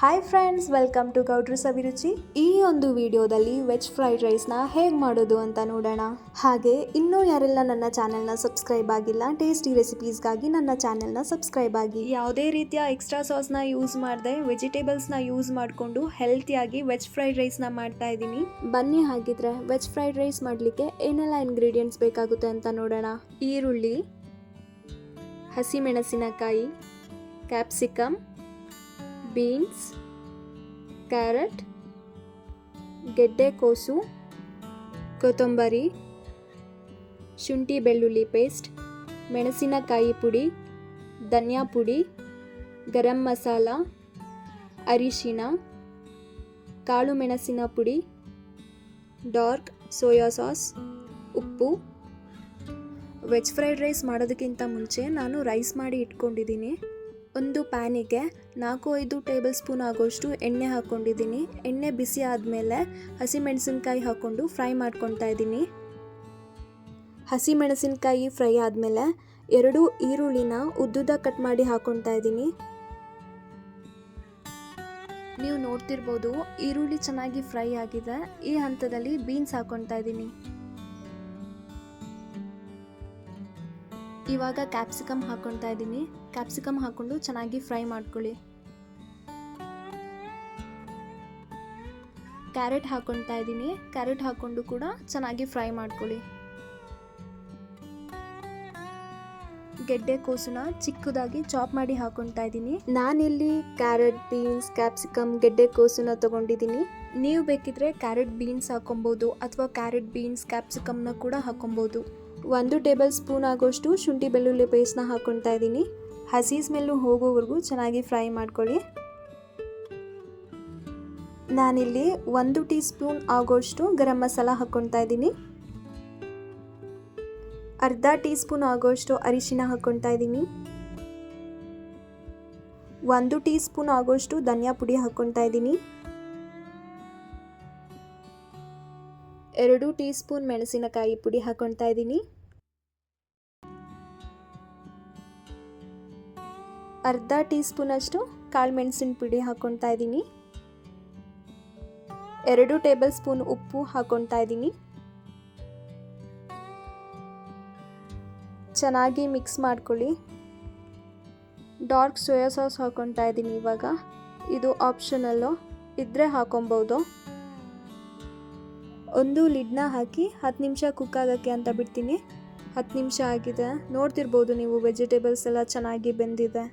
Hi friends welcome to ಗೌಡ್ರು ಸವಿರುಚಿ ಈ ಒಂದು ವಿಡಿಯೋದಲ್ಲಿ ವೆಜ್ ಫ್ರೈಡ್ ರೈಸ್ನ ಹೇಗೆ ಮಾಡೋದು ಅಂತ ನೋಡೋಣ. ಹಾಗೆ ಇನ್ನೂ ಯಾರೆಲ್ಲ ನನ್ನ ಚಾನೆಲ್ನ ಸಬ್ಸ್ಕ್ರೈಬ್ ಆಗಿಲ್ಲ ಟೇಸ್ಟಿ ರೆಸಿಪೀಸ್ಗಾಗಿ ನನ್ನ ಚಾನೆಲ್ನ ಸಬ್ಸ್ಕ್ರೈಬ್ ಆಗಿ. ಯಾವುದೇ ರೀತಿಯ ಎಕ್ಸ್ಟ್ರಾ ಸಾಸ್ನ ಯೂಸ್ ಮಾಡದೆ ವೆಜಿಟೇಬಲ್ಸ್ನ ಯೂಸ್ ಮಾಡಿಕೊಂಡು ಹೆಲ್ತಿಯಾಗಿ ವೆಜ್ ಫ್ರೈಡ್ ರೈಸ್ನ ಮಾಡ್ತಾ ಇದ್ದೀನಿ. ಬನ್ನಿ ಹಾಗಿದ್ರೆ ವೆಜ್ ಫ್ರೈಡ್ ರೈಸ್ ಮಾಡಲಿಕ್ಕೆ ಏನೆಲ್ಲ ಇಂಗ್ರೀಡಿಯೆಂಟ್ಸ್ ಬೇಕಾಗುತ್ತೆ ಅಂತ ನೋಡೋಣ. ಈರುಳ್ಳಿ ಹಸಿಮೆಣಸಿನಕಾಯಿ ಕ್ಯಾಪ್ಸಿಕಮ್ ಬೀನ್ಸ್, ಕ್ಯಾರೆಟ್ ಗೆಡ್ಡೆಕೋಸು ಕೊತ್ತಂಬರಿ, ಶುಂಠಿ ಬೆಳ್ಳುಳ್ಳಿ ಪೇಸ್ಟ್, ಮೆಣಸಿನಕಾಯಿ ಪುಡಿ, ಧನಿಯಾ ಪುಡಿ, ಗರಂ ಮಸಾಲ ಅರಿಶಿನ ಕಾಳು ಮೆಣಸಿನ ಪುಡಿ, ಡಾರ್ಕ್ ಸೋಯಾ ಸಾಸ್, ಉಪ್ಪು. ವೆಜ್ ಫ್ರೈಡ್ ರೈಸ್ ಮಾಡೋದಕ್ಕಿಂತ ಮುಂಚೆ ನಾನು ರೈಸ್ ಮಾಡಿ ಇಟ್ಕೊಂಡಿದ್ದೀನಿ. ಒಂದು ಪ್ಯಾನಿಗೆ ನಾಲ್ಕು ಐದು ಟೇಬಲ್ ಸ್ಪೂನ್ ಆಗೋಷ್ಟು ಎಣ್ಣೆ ಹಾಕ್ಕೊಂಡಿದ್ದೀನಿ. ಎಣ್ಣೆ ಬಿಸಿ ಆದಮೇಲೆ ಹಸಿಮೆಣಸಿನ್ಕಾಯಿ ಹಾಕ್ಕೊಂಡು ಫ್ರೈ ಮಾಡ್ಕೊತಾ ಇದ್ದೀನಿ. ಹಸಿಮೆಣಸಿನ್ಕಾಯಿ ಫ್ರೈ ಆದಮೇಲೆ ಎರಡು ಈರುಳ್ಳಿನ ಉದ್ದುದ ಕಟ್ ಮಾಡಿ ಹಾಕ್ಕೊತಾ ಇದ್ದೀನಿ. ನೀವು ನೋಡ್ತಿರ್ಬೋದು ಈರುಳ್ಳಿ ಚೆನ್ನಾಗಿ ಫ್ರೈ ಆಗಿದೆ. ಈ ಹಂತದಲ್ಲಿ ಬೀನ್ಸ್ ಹಾಕ್ಕೊತಾ ಇದ್ದೀನಿ. ಇವಾಗ ಕ್ಯಾಪ್ಸಿಕಮ್ ಹಾಕೊಳ್ತಾ ಇದ್ದೀನಿ. ಕ್ಯಾಪ್ಸಿಕಮ್ ಹಾಕ್ಕೊಂಡು ಚೆನ್ನಾಗಿ ಫ್ರೈ ಮಾಡ್ಕೊಳ್ಳಿ. ಕ್ಯಾರೆಟ್ ಹಾಕೊಳ್ತಾ ಇದ್ದೀನಿ. ಕ್ಯಾರೆಟ್ ಹಾಕ್ಕೊಂಡು ಕೂಡ ಚೆನ್ನಾಗಿ ಫ್ರೈ ಮಾಡ್ಕೊಳ್ಳಿ. ಗೆಡ್ಡೆ ಕೋಸನ್ನ ಚಿಕ್ಕದಾಗಿ ಚಾಪ್ ಮಾಡಿ ಹಾಕೊಳ್ತಾ ಇದ್ದೀನಿ. ನಾನಿಲ್ಲಿ ಕ್ಯಾರೆಟ್ ಬೀನ್ಸ್ ಕ್ಯಾಪ್ಸಿಕಮ್ ಗೆಡ್ಡೆ ಕೋಸನ್ನ ತಗೊಂಡಿದ್ದೀನಿ. ನೀವು ಬೇಕಿದ್ರೆ ಕ್ಯಾರೆಟ್ ಬೀನ್ಸ್ ಹಾಕೊಬೋದು ಅಥವಾ ಕ್ಯಾರೆಟ್ ಬೀನ್ಸ್ ಕ್ಯಾಪ್ಸಿಕಮ್ನ ಕೂಡ ಹಾಕೊಬೋದು ಒಂದು ಟೇಬಲ್ ಸ್ಪೂನ್ ಆಗೋಷ್ಟು ಶುಂಠಿ ಬೆಳ್ಳುಳ್ಳಿ ಪೇಸ್ಟ್ನ ಹಾಕ್ಕೊತಾ ಇದ್ದೀನಿ. ಹಸಿ ಸ್ಮೆಲ್ಲು ಹೋಗೋವರೆಗೂ ಚೆನ್ನಾಗಿ ಫ್ರೈ ಮಾಡ್ಕೊಳ್ಳಿ. ನಾನಿಲ್ಲಿ ಒಂದು ಟೀ ಸ್ಪೂನ್ ಆಗೋಷ್ಟು ಗರಂ ಮಸಾಲ ಹಾಕ್ಕೊತಾ ಇದ್ದೀನಿ. ಅರ್ಧ ಟೀ ಸ್ಪೂನ್ ಆಗೋಷ್ಟು ಅರಿಶಿನ ಹಾಕ್ಕೊತಾ ಇದ್ದೀನಿ. ಒಂದು ಟೀ ಸ್ಪೂನ್ ಆಗೋಷ್ಟು ಧನಿಯಾ ಪುಡಿ ಹಾಕ್ಕೊತಾ ಇದ್ದೀನಿ. ಎರಡು ಟೀ ಸ್ಪೂನ್ ಮೆಣಸಿನಕಾಯಿ ಪುಡಿ ಹಾಕ್ಕೊತಾ ಇದ್ದೀನಿ. ಅರ್ಧ ಟೀ ಸ್ಪೂನಷ್ಟು ಕಾಳು ಮೆಣಸಿನ ಪುಡಿ ಹಾಕ್ಕೊತಾ ಇದ್ದೀನಿ. ಎರಡು ಟೇಬಲ್ ಸ್ಪೂನ್ ಉಪ್ಪು ಹಾಕ್ಕೊತಾ ಇದ್ದೀನಿ. ಚೆನ್ನಾಗಿ ಮಿಕ್ಸ್ ಮಾಡ್ಕೊಳ್ಳಿ. ಡಾರ್ಕ್ ಸೋಯಾ ಸಾಸ್ ಹಾಕ್ಕೊತಾ ಇದ್ದೀನಿ ಇವಾಗ. ಇದು ಆಪ್ಷನಲ್ಲು ಇದ್ದರೆ ಹಾಕೊಬೋದು ಒಂದು ಲಿಡ್ನ ಹಾಕಿ ಹತ್ತು ನಿಮಿಷ ಕುಕ್ ಆಗೋಕ್ಕೆ ಅಂತ ಬಿಡ್ತೀನಿ. ಹತ್ತು ನಿಮಿಷ ಆಗಿದೆ. ನೋಡ್ತಿರ್ಬೋದು ನೀವು ವೆಜಿಟೇಬಲ್ಸ್ ಎಲ್ಲ ಚೆನ್ನಾಗಿ ಬೆಂದಿದೆ.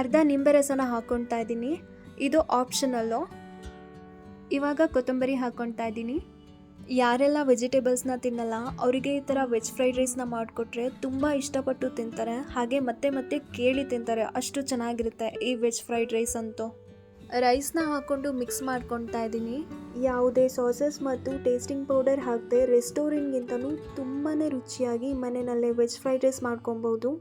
ಅರ್ಧ ನಿಂಬೆ ರಸನ ಹಾಕ್ಕೊಳ್ತಾ ಇದ್ದೀನಿ. ಇದು ಆಪ್ಷನಲ್ಲು ಇವಾಗ ಕೊತ್ತಂಬರಿ ಹಾಕ್ಕೊಳ್ತಾ ಇದ್ದೀನಿ. ಯಾರೆಲ್ಲ ವೆಜಿಟೇಬಲ್ಸ್ನ ತಿನ್ನಲ್ಲ, ಅವರಿಗೆ ಈ ಥರ ವೆಜ್ ಫ್ರೈಡ್ ರೈಸ್ನ ಮಾಡಿಕೊಟ್ರೆ ತುಂಬ ಇಷ್ಟಪಟ್ಟು ತಿಂತಾರೆ. ಹಾಗೆ ಮತ್ತೆ ಮತ್ತೆ ಕೇಳಿ ತಿಂತಾರೆ, ಅಷ್ಟು ಚೆನ್ನಾಗಿರುತ್ತೆ ಈ ವೆಜ್ ಫ್ರೈಡ್ ರೈಸ್ ಅಂತೂ. ರೈಸ್ನ ಹಾಕ್ಕೊಂಡು ಮಿಕ್ಸ್ ಮಾಡ್ಕೊತಾ ಇದ್ದೀನಿ. ಯಾವುದೇ ಸಾಸಸ್ ಮತ್ತು ಟೇಸ್ಟಿಂಗ್ ಪೌಡರ್ ಹಾಕದೆ ರೆಸ್ಟೋರೆಂಟ್ಗಿಂತಲೂ ತುಂಬಾ ರುಚಿಯಾಗಿ ಮನೆಯಲ್ಲೇ ವೆಜ್ ಫ್ರೈಡ್ ರೈಸ್ ಮಾಡ್ಕೊಬೋದು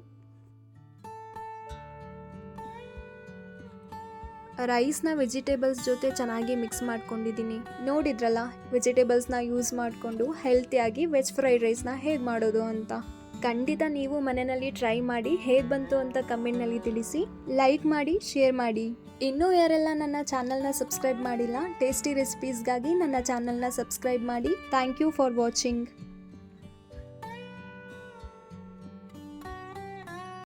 ರೈಸ್ನ ವೆಜಿಟೇಬಲ್ಸ್ ಜೊತೆ ಚೆನ್ನಾಗಿ ಮಿಕ್ಸ್ ಮಾಡ್ಕೊಂಡಿದ್ದೀನಿ. ನೋಡಿದ್ರಲ್ಲ, ವೆಜಿಟೇಬಲ್ಸ್ನ ಯೂಸ್ ಮಾಡಿಕೊಂಡು ಹೆಲ್ತಿಯಾಗಿ ವೆಜ್ ಫ್ರೈಡ್ ರೈಸ್ನ ಹೇಗೆ ಮಾಡೋದು ಅಂತ. ಖಂಡಿತ ನೀವು ಮನೆಯಲ್ಲಿ ಟ್ರೈ ಮಾಡಿ ಹೇಗೆ ಬಂತು ಅಂತ ಕಮೆಂಟ್ನಲ್ಲಿ ತಿಳಿಸಿ. ಲೈಕ್ ಮಾಡಿ, ಶೇರ್ ಮಾಡಿ. ಇನ್ನೂ ಯಾರೆಲ್ಲ ನನ್ನ ಚಾನಲ್ನ ಸಬ್ಸ್ಕ್ರೈಬ್ ಮಾಡಿಲ್ಲ, ಟೇಸ್ಟಿ ರೆಸಿಪೀಸ್ಗಾಗಿ ನನ್ನ ಚಾನಲ್ನ ಸಬ್ಸ್ಕ್ರೈಬ್ ಮಾಡಿ. Thank you for watching.